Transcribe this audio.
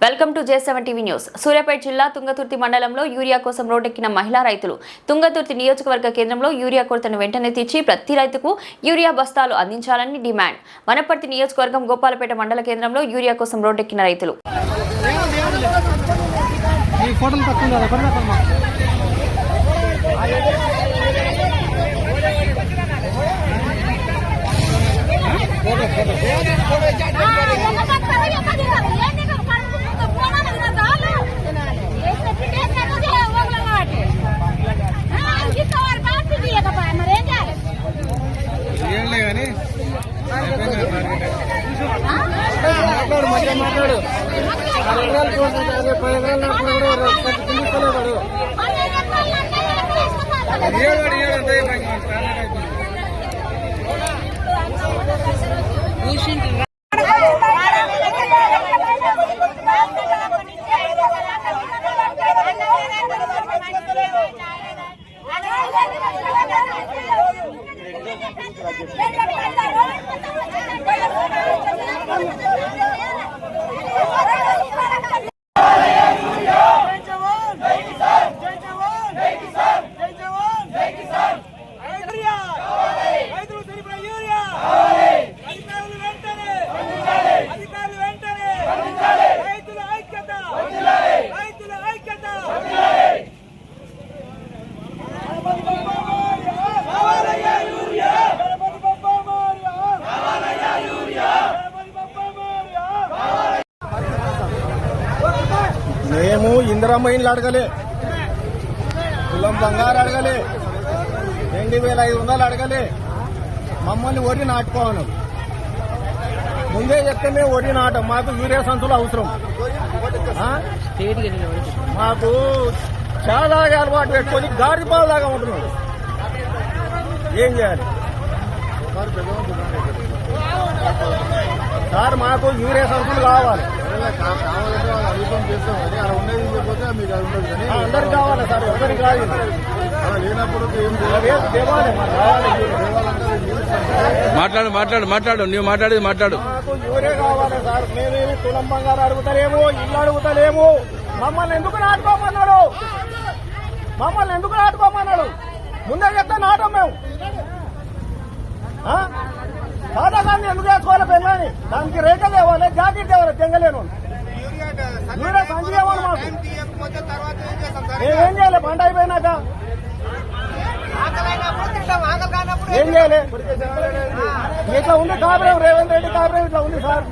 Welcome to J seven TV news. Suryapet జిల్లా తుంగతుర్తి మండలంలో urea కోసం రోడ్డెక్కిన మహిళా రైతులు తుంగతుర్తి నియోజకవర్గ కేంద్రంలో యూరియా కొరతను వెంటనే తెచ్చి ప్రతి రైతుకు యూరియా బస్తాలు అందించాలని డిమాండ్. వనపర్తి నియోజకవర్గం గోపాలపేట మండల కేంద్రంలో యూరియా కోసం రోడ్డెక్కిన రైతులు. ఫోటో ఫోటో తక్కువ కదా పడినా మరేం చేయాలి ఏంలే కానీ మాట్లాడు మధ్య మాట్లాడు ఆరు ఎకరాలు పది ఎకరాలు ఏడు మేము అడగలే. కులం బంగారు అడగలే. రెండు వేల ఐదు వందలు అడగలే. మమ్మల్ని వరి నాటుకోవాలి. ముందే చెప్తే మేము వరి నాటం. మాకు యూరియా సంచులు అవసరం. మాకు చాలా అలవాటు పెట్టుకొని గాడి దాకా ఉంటున్నాడు. ఏం చేయాలి? సార్ మాకు యూరియా సంచులు కావాలి. అందరికి కావాలి సార్ ఒకరికి కాదు. మాట్లాడు మాట్లాడు మాట్లాడు. నువ్వు మాట్లాడేది మాట్లాడు. యూరియా కావాలి సార్? మేమేమి తులం బంగారు అడుగుతలేము ఇల్లు అడుగుతలేము. మమ్మల్ని ఎందుకు నాటుకోమన్నాడు? మమ్మల్ని ఎందుకు నాటుకోమన్నాడు? ముందే చెప్తే నాటం మేము. ఆ? గాంధీ ఎందుకు వేసుకోవాలి పెళ్ళని? దానికి రేఖ తేవాలి జాకెట్ తేవాలి తెంగలేను. మీరే సంచి కావాలి మాకు. మేమేం చేయాలి? పంట అయిపోయినాక. ఏం చేయాలి? ఇట్లా ఉంది కాపురం రేవంత్ రెడ్డి కాపురం ఇట్లా ఉంది సార్.